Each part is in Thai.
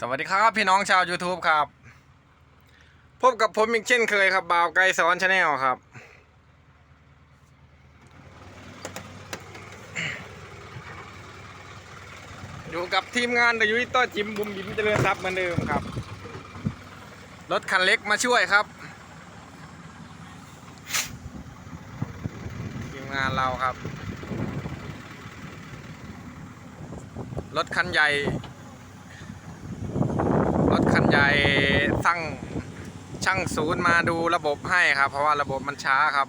สวัสดีครับพี่น้องชาว YouTube ครับ พบกับผมอีกเช่นเคยครับบ่าวไกลสอนชาแนลครับ อยู่กับทีมงานเดยุ้ยต้อจิมบุมบิมเจริญทรัพย์เหมือนเดิมครับ รถคันเล็กมาช่วยครับ ทีมงานเราครับ รถคันใหญ่ รถคันใหญ่สั่งช่างศูนย์มาดูระบบให้ครับ เพราะว่าระบบมันช้าครับ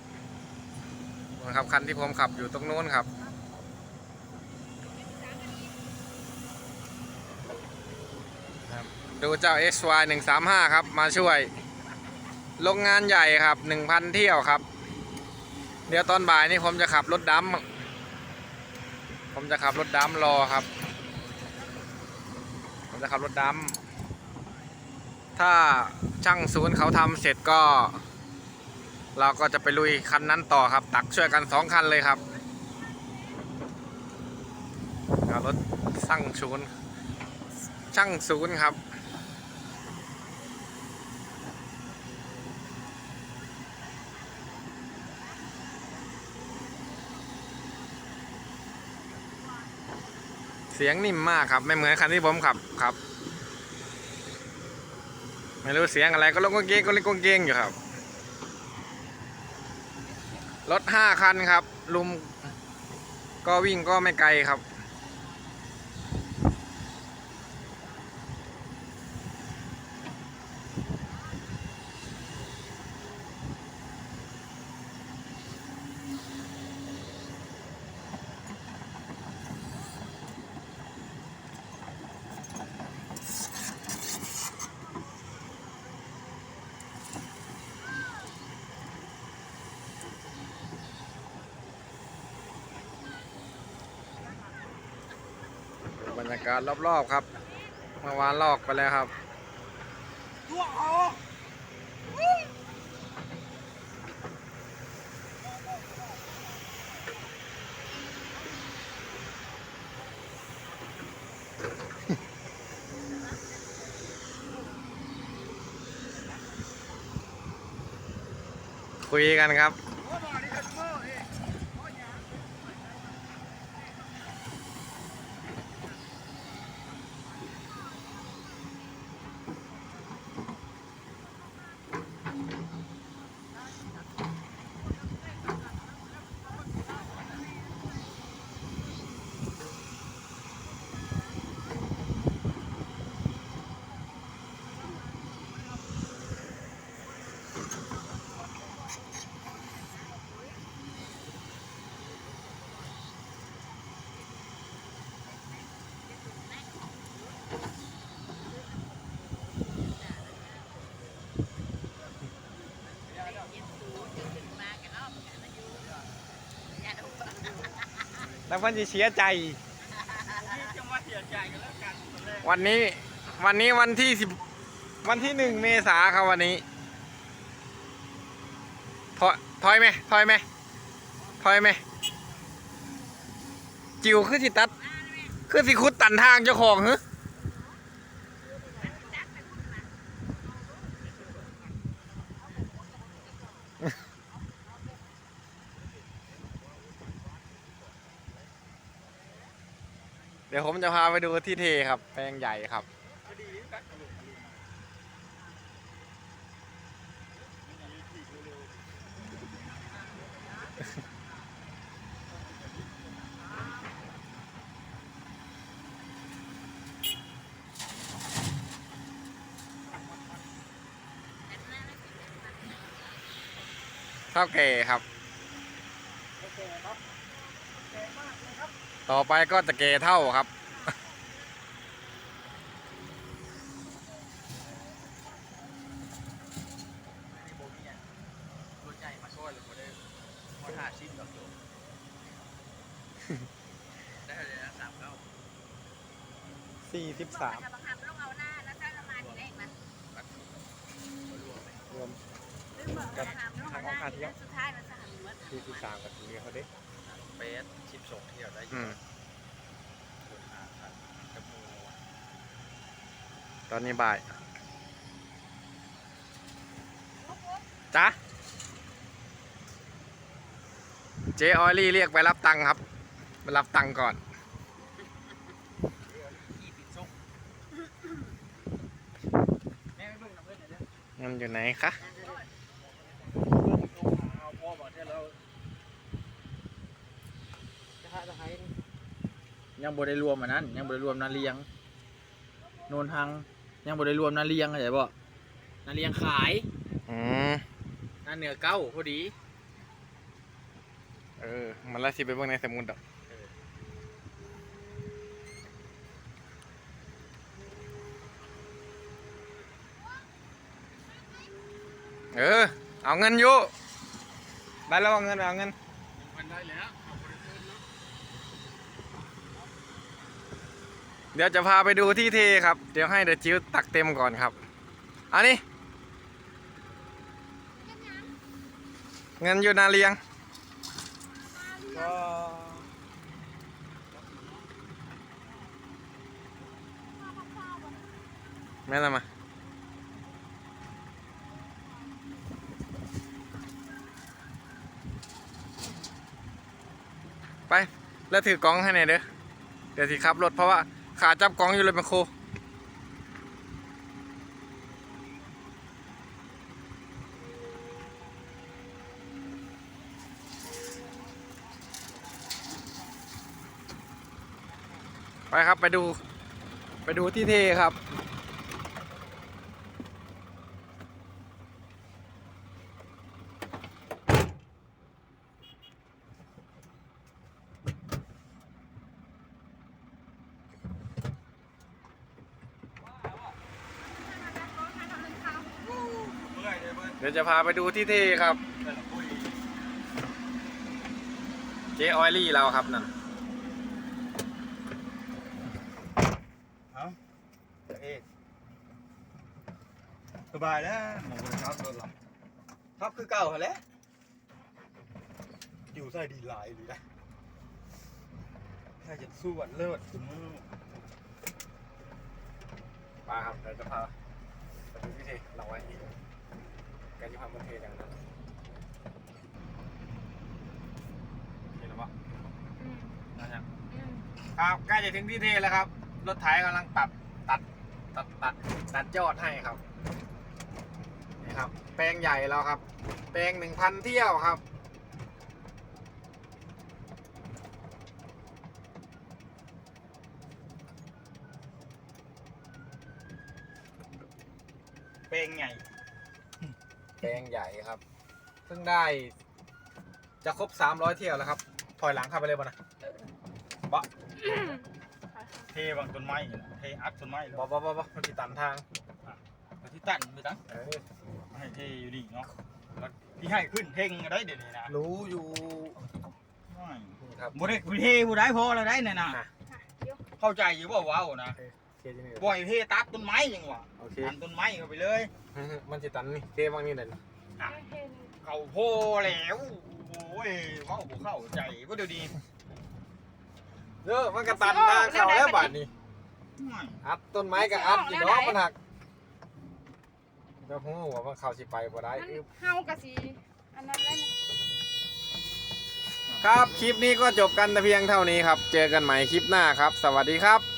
นะครับคันที่ผมขับอยู่ตรงนู้นครับดูเจ้า XY 135 ครับ มาช่วย โรงงานใหญ่ครับ 1,000 เที่ยวครับ เดี๋ยวตอนบ่ายนี้ผมจะขับรถดำผมจะขับรถดำรอครับ ผมจะขับรถดำ ถ้าช่างศูนย์เขาทำเสร็จก็ เราก็จะไปลุยคันนั้นต่อครับ ตักช่วยกันสองคันเลยครับรถช่างศูนย์ช่างศูนย์ครับเสียงนิ่มมากครับ ไม่เหมือนคันที่ผมขับครับ ไม่รู้เสียงอะไรก็ลงกงเกงก็เล่นกงเกงอยู่ครับ รถห้าคันครับ ลุม ก็วิ่งก็ไม่ไกลครับ กาศรอบๆครับ เมื่อวานลอกไปแล้วครับคุยกันครับ แล้วเพันจะเสียใจวันนี้ วันนี้วันที่สิบวันที่หนึ่งเมษาครับวันนี้ถอยถอยไหมถอยไหมถอยไหมจิวคือสิตัด คือสิคุดตันทางเจ้าของเหรอ เดี๋ยวผมจะพาไปดูที่เทครับ แปลงใหญ่ครับ เท่าแก่ครับ ต่อไปก็จะเกเท่าครับรถใหญ่มาช่วยหรือไม่ได้มาถ่าชิปกับโยมได้เลยนะสามเก้าสี่สิบสามจะบังคับลงเอาหน้าแล้วจะละมาทีแรกมันรวมไปรวมหรือเปล่าบังคับลงเอาหน้าทีแล้วสุดท้ายมันจะหันวัดสี่สิบสามกับทีเขาเด้ เบสชิปส่งเที่ยวได้ออืยู่มคนหาคันกับมูตอนนี้บ่ายจ้ะเจออยลี่เรียกไปรับตังค์ครับไปรับตังค์ก่อนยี่สิบส่งแม่ไม่เบิ่งน้ำเลือดเลยเด้อเงินอยู่ไหนคะ เอาพ่อบอกที่เราจะหาจะให้ ยังบ่ได้รวมอันนั้น ยังบ่ได้รวมนาเลียงโนนทังยังบ่ได้รวมนาเลียงเข้าใจบ่นาเลียงขายอืมนาเหนือเก้าพอดีเออ มันละสิไปเบิ่งในสมุดดอกเออ เอาเงินอยู่ได้แล้วเอาเงินเอาเงิน มันได้แล้ว เดี๋ยวจะพาไปดูที่เทครับ เดี๋ยวให้เดจิวตักเต็มก่อนครับ อันนี้ เงินอยู่นาเลียงแม่นำมาไป แล้วถือกล้องให้หน่อยเด้อเดี๋ยวสิขับรถเพราะว่า ขาจับกล้องอยู่เลยแมคโครไปครับไปดู ไปดูที่เทครับ เลยเมื่อยเดี๋ยวจะพาไปดูที่เทครับแต่ละคุยเจออยลี่เราครับนั่นเอ้าเอกสบายแล้วหมองครับรถเราครับคือเก่าหั่นแหล้วอยู่ใส่ดีหลายหรือไงถ้าจะสู้วันเลิศอืมมาครับเดี๋ยวจะพาไปดูที่เทเราไว้ การจะพามาเทอย่างนั้นเห็นแล้วปะนะครับครับใกล้จะถึงที่เทแล้วครับ รถไถกำลังปรับตัดตัดตัดตัดยอดให้ครับนี่ครับ แปลงใหญ่แล้วครับ แปลงหนึ่งพันเที่ยวครับเพลงไง แปลงใหญ่ครับ เพิ่งได้จะครบ 300 เที่ยวแล้วครับ ถอยหลังเข้าไปเลยบ่นะเทบางต้นไม้นี่นะเทอัดต้นไม้แล้วบ่บ่บ่บ่มันติดตันทางเอาที่ตั้นไปตั้งเออให้เทอยู่ดีเนาะแล้วที่ให้ขึ้นเท่งก็ได้เดี๋ยวนี้นะรู้อยู่ไม่นี่ครับบ่ได้เทบ่ได้พอแล้วได้น่ะนะอะ เข้าใจอยู่ว่าว้าวนะเค ที่นี่บ่อยเทตัดต้นไม้ยังวะโอเคตัดต้นไม้เข้าไปเลย มันติดตันนี่เทบางนี่เลยเข้าโพแล้วโอ้ยเว้าบ่เข้าใจบ่เดี๋ยวนี้เออมันกระตันทางเข้าแล้วบาดนี้ไม่อัดต้นไม้กับอัดอยู่เนาะมันหักแล้วผมว่ามันเข้าสิไปบ่ได้มันเฮากะสิอันนั้นแล้วเนี่ยครับ คลิปนี้ก็จบกันแต่เพียงเท่านี้ครับ เจอกันใหม่คลิปหน้าครับ สวัสดีครับ